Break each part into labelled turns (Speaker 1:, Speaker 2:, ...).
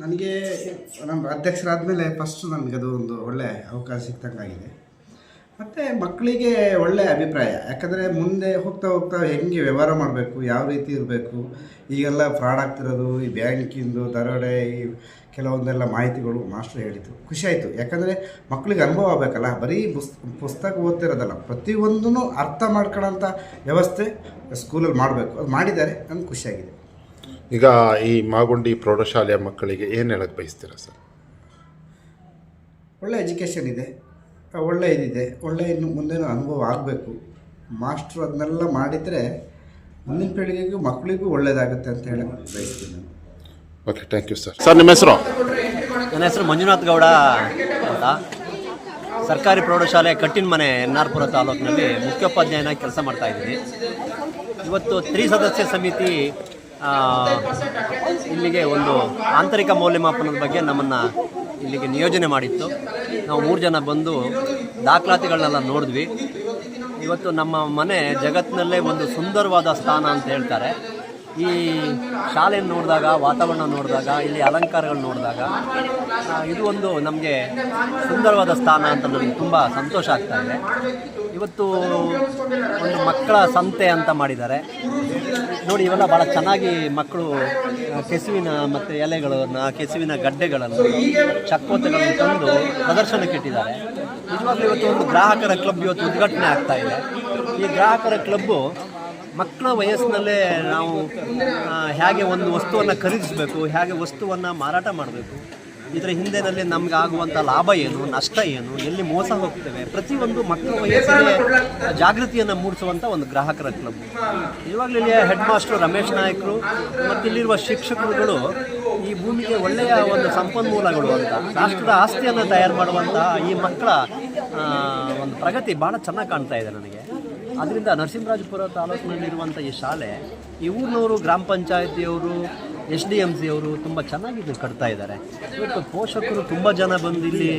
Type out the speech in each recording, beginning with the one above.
Speaker 1: ನನಗೆ ನಮ್ಮ ಅಧ್ಯಕ್ಷರಾದಮೇಲೆ ಫಸ್ಟ್ ನನಗೆ ಅದು ಒಂದು ಒಳ್ಳೆ ಅವಕಾಶ ಸಿಕ್ತಂಗಾಗಿದೆ ಮತ್ತು ಮಕ್ಕಳಿಗೆ ಒಳ್ಳೆ ಅಭಿಪ್ರಾಯ. ಯಾಕಂದರೆ ಮುಂದೆ ಹೋಗ್ತಾ ಹೋಗ್ತಾ ಹೆಂಗೆ ವ್ಯವಹಾರ ಮಾಡಬೇಕು, ಯಾವ ರೀತಿ ಇರಬೇಕು, ಈಗೆಲ್ಲ ಫ್ರಾಡ್ ಆಗ್ತಿರೋದು, ಈ ಬ್ಯಾಂಕಿಂದು ದರೋಡೆ, ಈ ಕೆಲವೊಂದೆಲ್ಲ ಮಾಹಿತಿಗಳು ಮಾಸ್ಟ್ರು ಹೇಳಿದರು. ಖುಷಿಯಾಯಿತು ಯಾಕಂದರೆ ಮಕ್ಕಳಿಗೆ ಅನುಭವ ಆಗಬೇಕಲ್ಲ, ಬರೀ ಪುಸ್, ಪುಸ್ತಕ ಓದ್ತಿರೋದಲ್ಲ. ಪ್ರತಿಯೊಂದೂ ಅರ್ಥ ಮಾಡ್ಕೊಳ್ಳೋಂಥ ವ್ಯವಸ್ಥೆ ಸ್ಕೂಲಲ್ಲಿ ಮಾಡಬೇಕು. ಅದು ಮಾಡಿದ್ದಾರೆ ನನಗೆ ಖುಷಿಯಾಗಿದೆ
Speaker 2: ಈಗ ಈ ಮಾಗುಂಡಿ ಪ್ರೌಢಶಾಲೆಯ ಮಕ್ಕಳಿಗೆ ಏನು ಹೇಳಕ್ಕೆ ಬಯಸ್ತೀರಾ ಸರ್?
Speaker 1: ಒಳ್ಳೆ ಎಜುಕೇಷನ್ ಇದೆ ಒಳ್ಳೆ ಇದಿದೆ ಒಳ್ಳೆ ಇನ್ನು ಮುಂದೇನು ಅನುಭವ ಆಗಬೇಕು. ಮಾಸ್ಟ್ರು ಅದನ್ನೆಲ್ಲ ಮಾಡಿದರೆ ಮುಂದಿನ ಪೀಳಿಗೆಗೂ ಮಕ್ಕಳಿಗೂ ಒಳ್ಳೆಯದಾಗುತ್ತೆ ಅಂತ ಹೇಳಕ್ಕೆ ಬಯಸ್ತೀನಿ ನಾನು.
Speaker 2: Okay thank you sir sir ನಿಮ್ಮ ಹೆಸರು?
Speaker 3: ನನ್ನ ಹೆಸರು ಮಂಜುನಾಥ್ ಗೌಡ ಅಂತ. ಸರ್ಕಾರಿ ಪ್ರೌಢಶಾಲೆ ಕಟ್ಟಿನ ಮನೆ ಎನ್ ಆರ್ ಪುರ ತಾಲೂಕಿನಲ್ಲಿ ಮುಖ್ಯೋಪಾಧ್ಯಾಯನಾಗಿ ಕೆಲಸ ಮಾಡ್ತಾ ಇದ್ದೀನಿ. ಇವತ್ತು ತ್ರಿಸದಸ್ಯ ಸಮಿತಿ ಇಲ್ಲಿಗೆ ಒಂದು ಆಂತರಿಕ ಮೌಲ್ಯಮಾಪನದ ಬಗ್ಗೆ ನಮ್ಮನ್ನು ಇಲ್ಲಿಗೆ ನಿಯೋಜನೆ ಮಾಡಿತ್ತು. ನಾವು ಮೂರು ಜನ ಬಂದು ದಾಖಲಾತಿಗಳನ್ನೆಲ್ಲ ನೋಡಿದ್ವಿ. ಇವತ್ತು ನಮ್ಮ ಮನೆ ಜಗತ್ತಿನಲ್ಲೇ ಒಂದು ಸುಂದರವಾದ ಸ್ಥಾನ ಅಂತ ಹೇಳ್ತಾರೆ. ಈ ಶಾಲೆಯನ್ನು ನೋಡಿದಾಗ, ವಾತಾವರಣ ನೋಡಿದಾಗ, ಇಲ್ಲಿ ಅಲಂಕಾರಗಳು ನೋಡಿದಾಗ ಇದು ಒಂದು ನಮಗೆ ಸುಂದರವಾದ ಸ್ಥಾನ ಅಂತ ನಮಗೆ ತುಂಬ ಸಂತೋಷ ಆಗ್ತಾ ಇದೆ. ಇವತ್ತು ಒಂದು ಮಕ್ಕಳ ಸಂತೆ ಅಂತ ಮಾಡಿದ್ದಾರೆ. ನೋಡಿ, ಇವೆಲ್ಲ ಭಾಳ ಚೆನ್ನಾಗಿ ಮಕ್ಕಳು ಕೆಸುವಿನ ಮತ್ತು ಎಲೆಗಳನ್ನು ಕೆಸುವಿನ ಗಡ್ಡೆಗಳನ್ನು, ಚಕ್ಕೋತಗಳನ್ನು ತಂದು ಪ್ರದರ್ಶನಕ್ಕೆ ಇಟ್ಟಿದ್ದಾರೆ. ನಿಜವಾಗ್ಲೂ ಇವತ್ತು ಒಂದು ಗ್ರಾಹಕರ ಕ್ಲಬ್ ಇವತ್ತು ಉದ್ಘಾಟನೆ ಆಗ್ತಾ ಇದೆ. ಈ ಗ್ರಾಹಕರ ಕ್ಲಬ್ಬು ಮಕ್ಕಳ ವಯಸ್ಸಿನಲ್ಲೇ ನಾವು ಹೇಗೆ ಒಂದು ವಸ್ತುವನ್ನು ಖರೀದಿಸಬೇಕು, ಹೇಗೆ ವಸ್ತುವನ್ನು ಮಾರಾಟ ಮಾಡಬೇಕು, ಇದರ ಹಿಂದೆನಲ್ಲಿ ನಮ್ಗೆ ಆಗುವಂಥ ಲಾಭ ಏನು, ನಷ್ಟ ಏನು, ಎಲ್ಲಿ ಮೋಸ ಹೋಗ್ತೇವೆ, ಪ್ರತಿಯೊಂದು ಮಕ್ಕಳ ವಯಸ್ಸಿಗೆ ಜಾಗೃತಿಯನ್ನು ಮೂಡಿಸುವಂಥ ಒಂದು ಗ್ರಾಹಕರ ಕ್ಲಬ್. ಇವಾಗಲೂ ಇಲ್ಲಿಯ ಹೆಡ್ ಮಾಸ್ಟರ್ ರಮೇಶ್ ನಾಯಕರು ಮತ್ತು ಇಲ್ಲಿರುವ ಶಿಕ್ಷಕರುಗಳು ಈ ಭೂಮಿಗೆ ಒಳ್ಳೆಯ ಒಂದು ಸಂಪನ್ಮೂಲಗಳು ಅಂತ, ರಾಷ್ಟ್ರದ ಆಸ್ತಿಯನ್ನು ತಯಾರು ಮಾಡುವಂಥ ಈ ಮಕ್ಕಳ ಒಂದು ಪ್ರಗತಿ ಭಾಳ ಚೆನ್ನಾಗಿ ಕಾಣ್ತಾ ಇದೆ ನನಗೆ. ಅದರಿಂದ ನರಸಿಂಹರಾಜಪುರ ತಾಲೂಕಿನಲ್ಲಿರುವಂಥ ಈ ಶಾಲೆ, ಈ ಊರಿನವರು ಗ್ರಾಮ ಪಂಚಾಯತಿಯವರು, ಎಸ್ ಡಿ ಎಂ ಸಿ ಅವರು ತುಂಬ ಚೆನ್ನಾಗಿ ಇದು ಕಟ್ತಾ ಇದ್ದಾರೆ. ಇವತ್ತು ಪೋಷಕರು ತುಂಬ ಜನ ಬಂದು ಇಲ್ಲಿ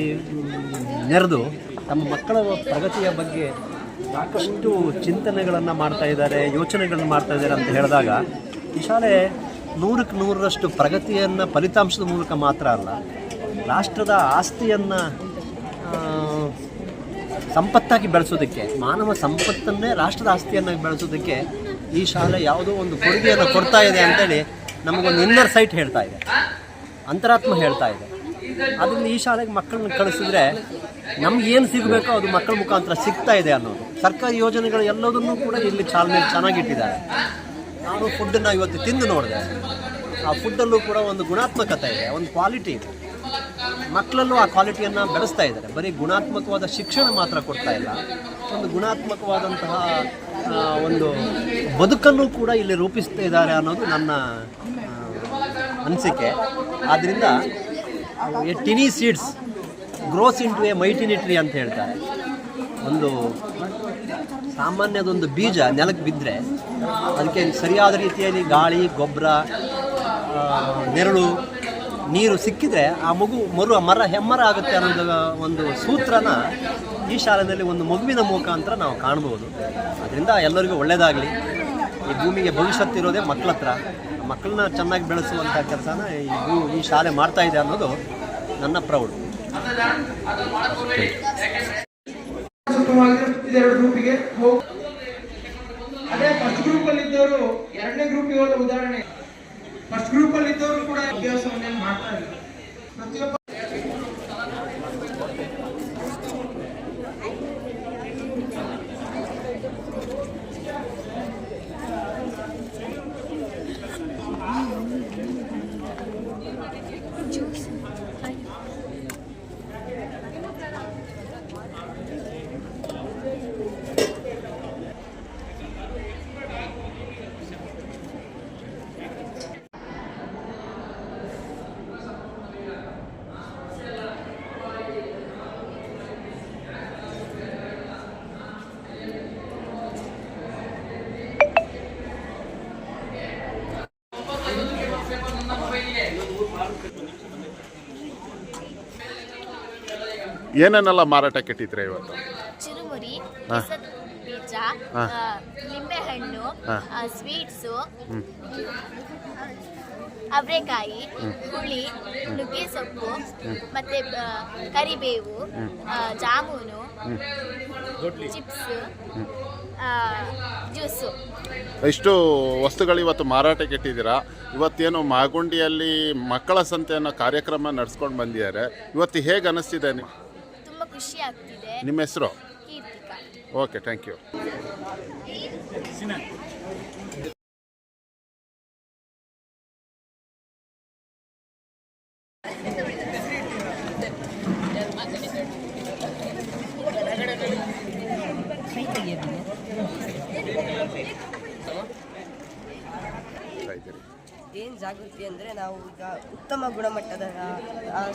Speaker 3: ನೆರೆದು ತಮ್ಮ ಮಕ್ಕಳ ಪ್ರಗತಿಯ ಬಗ್ಗೆ ಸಾಕಷ್ಟು ಚಿಂತನೆಗಳನ್ನು ಮಾಡ್ತಾ ಇದ್ದಾರೆ, ಯೋಚನೆಗಳನ್ನು ಮಾಡ್ತಾ ಇದ್ದಾರೆ ಅಂತ ಹೇಳಿದಾಗ, ಈ ಶಾಲೆ ನೂರಕ್ಕೆ ನೂರರಷ್ಟು ಪ್ರಗತಿಯನ್ನು ಫಲಿತಾಂಶದ ಮೂಲಕ ಮಾತ್ರ ಅಲ್ಲ, ರಾಷ್ಟ್ರದ ಆಸ್ತಿಯನ್ನು ಸಂಪತ್ತಾಗಿ ಬೆಳೆಸೋದಕ್ಕೆ, ಮಾನವ ಸಂಪತ್ತನ್ನೇ ರಾಷ್ಟ್ರದ ಆಸ್ತಿಯನ್ನಾಗಿ ಬೆಳೆಸೋದಕ್ಕೆ ಈ ಶಾಲೆ ಯಾವುದೋ ಒಂದು ಕೊಡುಗೆಯನ್ನು ಕೊಡ್ತಾ ಇದೆ ಅಂತೇಳಿ ನಮಗೊಂದು ಇನ್ನರ್ ಸೈಟ್ ಹೇಳ್ತಾ ಇದೆ. ಅಂತರಾತ್ಮ ಹೇಳ್ತಾ ಇದೆ. ಅದರಿಂದ ಈ ಶಾಲೆಗೆ ಮಕ್ಕಳನ್ನ ಕಳಿಸಿದ್ರೆ ನಮ್ಗೆ ಏನು ಸಿಗಬೇಕೋ ಅದು ಮಕ್ಕಳ ಮುಖಾಂತರ ಸಿಗ್ತಾ ಇದೆ ಅನ್ನೋದು. ಸರ್ಕಾರಿ ಯೋಜನೆಗಳು ಎಲ್ಲದನ್ನೂ ಕೂಡ ಇಲ್ಲಿ ಚಾಲನೆ ಚೆನ್ನಾಗಿಟ್ಟಿದ್ದಾರೆ. ನಾನು ಫುಡ್ಡನ್ನು ಇವತ್ತು ತಿಂದು ನೋಡಿದೆ. ಆ ಫುಡ್ಡಲ್ಲೂ ಕೂಡ ಒಂದು ಗುಣಾತ್ಮಕತೆ ಇದೆ, ಒಂದು ಕ್ವಾಲಿಟಿ ಇದೆ. ಮಕ್ಕಳಲ್ಲೂ ಆ ಕ್ವಾಲಿಟಿಯನ್ನು ಬೆಳೆಸ್ತಾ ಇದ್ದಾರೆ. ಬರೀ ಗುಣಾತ್ಮಕವಾದ ಶಿಕ್ಷಣ ಮಾತ್ರ ಕೊಡ್ತಾ ಇಲ್ಲ. ಒಂದು ಗುಣಾತ್ಮಕವಾದಂತಹ ಒಂದು ಬದುಕನ್ನು ಕೂಡ ಇಲ್ಲಿ ರೂಪಿಸ್ತಾ ಇದ್ದಾರೆ ಅನ್ನೋದು ನನ್ನ ಅನಿಸಿಕೆ. ಆದ್ದರಿಂದ a tiny seeds grows into a mighty tree ಅಂತ ಹೇಳ್ತಾರೆ. ಒಂದು ಸಾಮಾನ್ಯದೊಂದು ಬೀಜ ನೆಲಕ್ಕೆ ಬಿದ್ದರೆ ಅದಕ್ಕೆ ಸರಿಯಾದ ರೀತಿಯಲ್ಲಿ ಗಾಳಿ, ಗೊಬ್ಬರ ನೆರಳು ನೀರು ಸಿಕ್ಕಿದ್ರೆ ಆ ಮಗು ಮರು ಮರ ಹೆಮ್ಮರ ಆಗುತ್ತೆ ಅನ್ನೋದು ಒಂದು ಸೂತ್ರನ ಈ ಶಾಲೆಯಲ್ಲಿ ಒಂದು ಮಗುವಿನ ಮುಖಾಂತರ ನಾವು ಕಾಣ್ಬೋದು ಅದರಿಂದ ಎಲ್ಲರಿಗೂ ಒಳ್ಳೆಯದಾಗಲಿ ಈ ಭೂಮಿಗೆ ಭವಿಷ್ಯತ್ತಿರೋದೇ ಮಕ್ಕಳ ಹತ್ರ. ಮಕ್ಕಳನ್ನ ಚೆನ್ನಾಗಿ ಬೆಳೆಸುವಂಥ ಕೆಲಸನ ಈ ಭೂ, ಈ ಶಾಲೆ ಮಾಡ್ತಾ ಇದೆ ಅನ್ನೋದು ನನ್ನ ಪ್ರೌಢ
Speaker 4: ಅದೇ ಫಸ್ಟ್ ಗ್ರೂಪ್ ಇದ್ದವರು ಎರಡನೇ ಗ್ರೂಪಿಗೆ ಹೋದ ಉದಾಹರಣೆ. No estoy
Speaker 2: ಏನನ್ನೆಲ್ಲ ಮಾರಾಟಕ್ಕೆ ಇಟ್ಟಿದ್ರೆ ಇವತ್ತು?
Speaker 5: ಚುರುಮುರಿ ಕೆಸರು ಬೀಜ ಆ, ಲಿಂಬೆಹಣ್ಣು ಸ್ವೀಟ್ಸು ಅವರೆಕಾಯಿ ಹುಳಿ ನುಗ್ಗೆ ಸೊಪ್ಪು ಮತ್ತೆ ಆ, ಕರಿಬೇವು ಆ, ಜಾಮೂನು ಚಿಪ್ಸ್ ಜ್ಯೂಸು.
Speaker 2: ಇಷ್ಟು ವಸ್ತುಗಳು ಇವತ್ತು ಮಾರಾಟಕ್ಕೆ ಇಟ್ಟಿದ್ದೀರಾ ಇವತ್ತೇನು ಮಾಗುಂಡಿಯಲ್ಲಿ ಮಕ್ಕಳ ಸಂತೆಯನ್ನು ಕಾರ್ಯಕ್ರಮ ನಡೆಸ್ಕೊಂಡು ಬಂದಿದ್ದಾರೆ. ಇವತ್ತು ಹೇಗೆ ಅನ್ನಿಸ್ತಿದೆ ನಿ-
Speaker 5: ಖುಷಿ ಆಗ್ತಿದೆ.
Speaker 2: ನಿಮ್ಮ ಹೆಸರು?
Speaker 5: ಕೀರ್ತಿಕಾ.
Speaker 2: ಓಕೆ ಥ್ಯಾಂಕ್ ಯು
Speaker 6: ಏನು ಜಾಗೃತಿ ಅಂದರೆ ನಾವು ಈಗ ಉತ್ತಮ ಗುಣಮಟ್ಟದ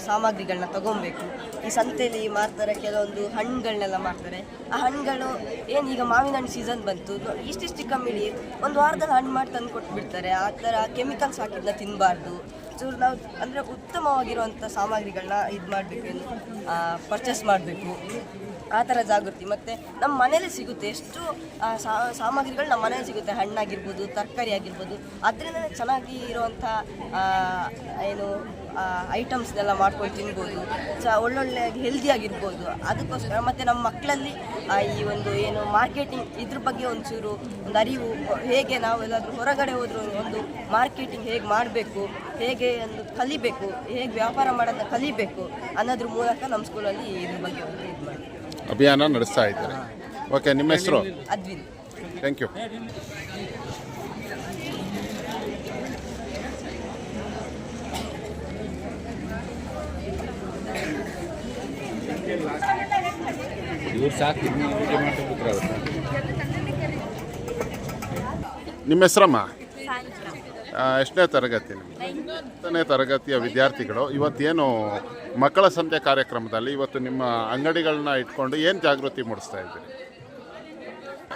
Speaker 6: ಸಾಮಗ್ರಿಗಳನ್ನ ತಗೊಬೇಕು ಈ ಸಂತೆಯಲ್ಲಿ ಮಾರ್ತಾರೆ, ಕೆಲವೊಂದು ಹಣ್ಣುಗಳನ್ನೆಲ್ಲ ಮಾರ್ತಾರೆ. ಆ ಹಣ್ಣುಗಳು ಏನು ಈಗ ಮಾವಿನ ಹಣ್ಣು ಸೀಸನ್ ಬಂತು ಇಷ್ಟಿಷ್ಟು ಕಮ್ಮಿಲಿ ಒಂದು ವಾರದಲ್ಲಿ ಹಣ್ಣು ಮಾಡಿ ತಂದು ಕೊಟ್ಬಿಡ್ತಾರೆ. ಆ ಥರ ಕೆಮಿಕಲ್ಸ್ ಹಾಕಿದ್ನ ತಿನ್ನಬಾರ್ದು ಚೂರು ನಾವು ಅಂದರೆ ಉತ್ತಮವಾಗಿರುವಂಥ ಸಾಮಗ್ರಿಗಳನ್ನ ಇದು ಮಾಡಬೇಕು ಪರ್ಚೇಸ್ ಮಾಡಬೇಕು. ಆ ಥರ ಜಾಗೃತಿ. ಮತ್ತು ನಮ್ಮ ಮನೇಲಿ ಸಿಗುತ್ತೆ ಎಷ್ಟು ಸಾ- ಸಾಮಗ್ರಿಗಳು ನಮ್ಮ ಮನೇಲಿ ಸಿಗುತ್ತೆ. ಹಣ್ಣಾಗಿರ್ಬೋದು, ತರಕಾರಿ ಆಗಿರ್ಬೋದು. ಅದರಿಂದ ಚೆನ್ನಾಗಿ ಇರುವಂಥ ಏನು ಐಟಮ್ಸ್ನೆಲ್ಲ ಮಾಡ್ಕೊಂಡು ತಿನ್ಬೋದು. ಚ, ಒಳ್ಳೊಳ್ಳೆ ಹೆಲ್ದಿ ಆಗಿರ್ಬೋದು. ಅದಕ್ಕೋಸ್ಕರ ಮತ್ತು ನಮ್ಮ ಮಕ್ಕಳಲ್ಲಿ ಈ ಒಂದು ಏನು ಮಾರ್ಕೆಟಿಂಗ್ ಇದ್ರ ಬಗ್ಗೆ ಒಂಚೂರು ಒಂದು ಅರಿವು, ಹೇಗೆ ನಾವು ಎಲ್ಲಾದರೂ ಹೊರಗಡೆ ಹೋದರೂ ಒಂದು ಮಾರ್ಕೆಟಿಂಗ್ ಹೇಗೆ ಮಾಡಬೇಕು, ಹೇಗೆ ಒಂದು ಕಲಿಬೇಕು, ಹೇಗೆ ವ್ಯಾಪಾರ ಮಾಡೋದನ್ನ ಕಲಿಬೇಕು ಅನ್ನೋದ್ರ ಮೂಲಕ ನಮ್ಮ ಸ್ಕೂಲಲ್ಲಿ ಇದ್ರ ಬಗ್ಗೆ ಒಂದು ಇದು ಮಾಡಿ.
Speaker 2: ಅಭಿಯಾನ ನಡೆಸ್ತಾ ಇದ್ದಾರೆ. ಓಕೆ ನಿಮ್ಮ ಹೆಸರು?
Speaker 6: ಅದ್ವಿನ್.
Speaker 2: ಥ್ಯಾಂಕ್ ಯು ನಿಮ್ಮ ಹೆಸರಮ್ಮ? ಎಷ್ಟನೇ ತರಗತಿ ನಿಮ್ಮದು ಹತ್ತನೇ ತರಗತಿಯ ವಿದ್ಯಾರ್ಥಿಗಳು, ಇವತ್ತೇನು ಮಕ್ಕಳ ಸಂತೆ ಕಾರ್ಯಕ್ರಮದಲ್ಲಿ ಇವತ್ತು ನಿಮ್ಮ ಅಂಗಡಿಗಳನ್ನ ಇಟ್ಕೊಂಡು ಏನು ಜಾಗೃತಿ ಮೂಡಿಸ್ತಾ ಇದ್ದೀರಿ?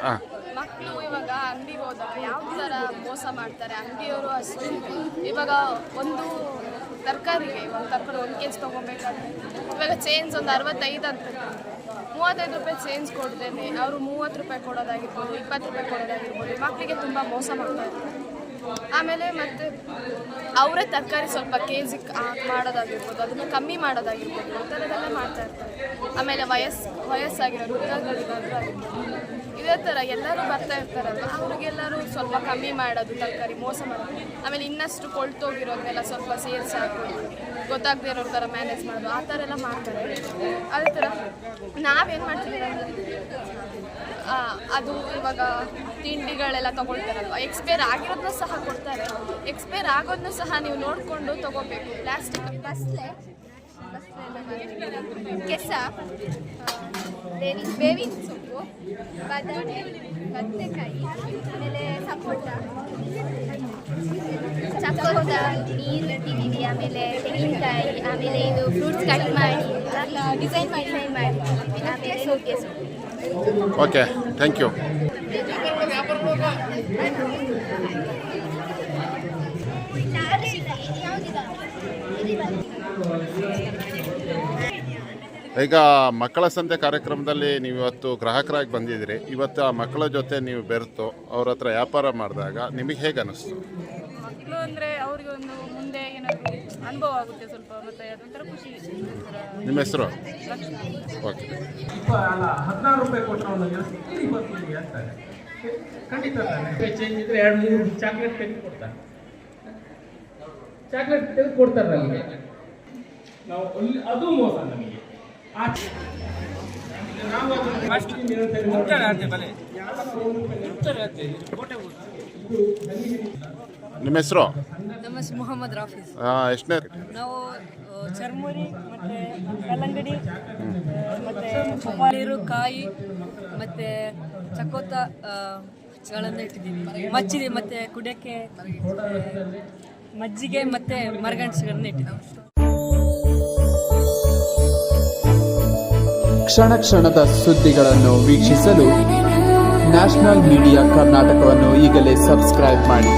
Speaker 2: ಹಾಂ.
Speaker 7: ಮಕ್ಕಳು ಇವಾಗ ಅಂಗಡಿಗೆ ಹೋದಾಗ ಯಾವ ಮೋಸ ಮಾಡ್ತಾರೆ? ಅಂಗಡಿಯವರು ಇವಾಗ ಒಂದು ತರಕಾರಿಗೆ ಇವಾಗ ಚೇಂಜ್ ಒಂದು ಅರವತ್ತೈದು ಅಂತ ಮೂವತ್ತೈದು ರೂಪಾಯಿ ಚೇಂಜ್ ಕೊಡ್ತೇನೆ. ಅವರು ಮೂವತ್ತು ರೂಪಾಯಿ ಕೊಡೋದಾಗಿರ್ಬೋದು, ಇಪ್ಪತ್ತು ರೂಪಾಯಿ ಕೊಡೋದಾಗಿರ್ಬೋದು. ಮಕ್ಕಳಿಗೆ ತುಂಬ ಮೋಸ ಮಾಡ್ತಾ ಇದ್ದಾರೆ. ಆಮೇಲೆ ಮತ್ತೆ ಅವರೇ ತರಕಾರಿ ಸ್ವಲ್ಪ ಕೆ ಜಿ ಮಾಡೋದಾಗಿರ್ಬೋದು, ಅದನ್ನು ಕಮ್ಮಿ ಮಾಡೋದಾಗಿರ್ಬೋದು ಆ ಥರದ್ದೆಲ್ಲ ಮಾಡ್ತಾ ಇರ್ತಾರೆ. ಆಮೇಲೆ ವಯಸ್ಸು ವಯಸ್ಸಾಗಿರೋ ವೃದ್ಧಗಳಿಗಾದರೂ ಇದೇ ಥರ ಎಲ್ಲರೂ ಬರ್ತಾ ಇರ್ತಾರಲ್ಲ ಅವ್ರಿಗೆಲ್ಲರೂ ಸ್ವಲ್ಪ ಕಮ್ಮಿ ಮಾಡೋದು, ತರಕಾರಿ ಮೋಸ ಮಾಡೋದು. ಆಮೇಲೆ ಇನ್ನಷ್ಟು ಕೊಳ್ತೋಗಿರೋದನ್ನೆಲ್ಲ ಸ್ವಲ್ಪ ಸೇರಿಸಿ ಹಾಕೋದು ಗೊತ್ತಾಗದೇ ಇರೋ ಥರ ಮ್ಯಾನೇಜ್ ಮಾಡೋದು, ಆ ಥರ ಎಲ್ಲ ಮಾಡ್ತಾರೆ. ಅದೇ ಥರ ನಾವೇನು ಮಾಡ್ತೀವಿ ಅದು ಇವಾಗ ತಿಂಡಿಗಳೆಲ್ಲ ತಗೊಳ್ತಾರಲ್ವ? ಎಕ್ಸ್ಪೈರ್ ಆಗಿರೋದನ್ನ ಸಹ ಕೊಡ್ತಾರೆ. ಎಕ್ಸ್ಪೈರ್ ಆಗೋದನ್ನ ಸಹ ನೀವು ನೋಡಿಕೊಂಡು ತಗೋಬೇಕು. ಪ್ಲಾಸ್ಟಿಕ್
Speaker 5: ಬಸ್ಲೆ ಕೆಸ ಬೇವಿನ ಸೊಪ್ಪು, ಬದನೆ, ಬದನೆಕಾಯಿ, ಆಮೇಲೆ ಸಪೋಟ ಸಪೋಟ ನೀರು ಇಟ್ಟಿದ್ದೀವಿ ಆಮೇಲೆ ತೆಂಗಿನಕಾಯಿ, ಆಮೇಲೆ ಇದು ಫ್ರೂಟ್ಸ್ ಕಟ್ ಮಾಡಿ ಡಿಸೈನ್ ಮಾಡಿ ಡಿಸೈನ್ ಮಾಡಿ, ಆಮೇಲೆ ಸೋಕೆ ಸೊಪ್ಪು.
Speaker 2: ಓಕೆ ಥ್ಯಾಂಕ್ ಯು ಈಗ ಮಕ್ಕಳ ಸಂತೆ ಕಾರ್ಯಕ್ರಮದಲ್ಲಿ ನೀವು ಇವತ್ತು ಗ್ರಾಹಕರಾಗಿ ಬಂದಿದ್ದೀರಿ. ಇವತ್ತು ಆ ಮಕ್ಕಳ ಜೊತೆ ನೀವು ಬೆರೆತು ಅವ್ರ ಹತ್ರ ವ್ಯಾಪಾರ ಮಾಡಿದಾಗ ನಿಮಗೆ ಹೇಗೆ ಅನ್ನಿಸ್ತು
Speaker 7: ಮಕ್ಕಳು ಅಂದರೆ ಅವ್ರಿಗೆ ಒಂದು ಮುಂದೆ ಏನಾದರೂ ಅನುಭವ ಆಗುತ್ತೆ ಸ್ವಲ್ಪ ಮತ್ತು ಅದೊಂಥರ ಖುಷಿ.
Speaker 2: ನಿಮ್ಮ ಹೆಸರು? ಓಕೆ
Speaker 4: ಹದಿನಾರು ರೂಪಾಯಿ ಕೊಟ್ಟರೆ ಒಂದು ಕೆಲಸ ಇಪ್ಪತ್ತು ಅಂತಾರೆ ಖಂಡಿತ ತಾನೆ. ಚೇಂಜ್ ಇದ್ರೆ ಎರಡು ಮೂರು ಚಾಕ್ಲೇಟ್ ತೆಗೆದು ಕೊಡ್ತಾರೆ. ಚಾಕ್ಲೇಟ್ ತೆಗೆದು ಕೊಡ್ತಾರೆ ನಮಗೆ. ನಾವು ಅಲ್ಲಿ ಅದು ಮೋಸ ನಮಗೆ. ನಾವು
Speaker 2: ನಿಮ್ಮ ಹೆಸರು
Speaker 6: ನಮ್ಮ ಹೆಸರು? ಮೊಹಮ್ಮದ್ ರಾಫೀಸ್.
Speaker 2: ಎಷ್ಟನೇ
Speaker 6: ನಾವು ಚರ್ಮುರಿ, ಮತ್ತು ಕಲ್ಲಂಗಡಿ, ಮತ್ತು ಪಪ್ಪಾಯರು ಕಾಯಿ, ಮತ್ತು ಚಕೋತ ಗಳನ್ನು ಇಟ್ಟಿದ್ದೀವಿ. ಮಜ್ಜಿಗೆ ಮತ್ತು ಕುಡಿಯಕ್ಕೆ ಮಜ್ಜಿಗೆ, ಮತ್ತು ಮರಗಣಸುಗಳನ್ನು ಇಟ್ಟಿದ್ದೀವಿ.
Speaker 8: ಕ್ಷಣ ಕ್ಷಣದ ಸುದ್ದಿಗಳನ್ನು ವೀಕ್ಷಿಸಲು ನ್ಯಾಷನಲ್ ಮೀಡಿಯಾ ಕರ್ನಾಟಕವನ್ನು ಈಗಲೇ ಸಬ್ಸ್ಕ್ರೈಬ್ ಮಾಡಿ.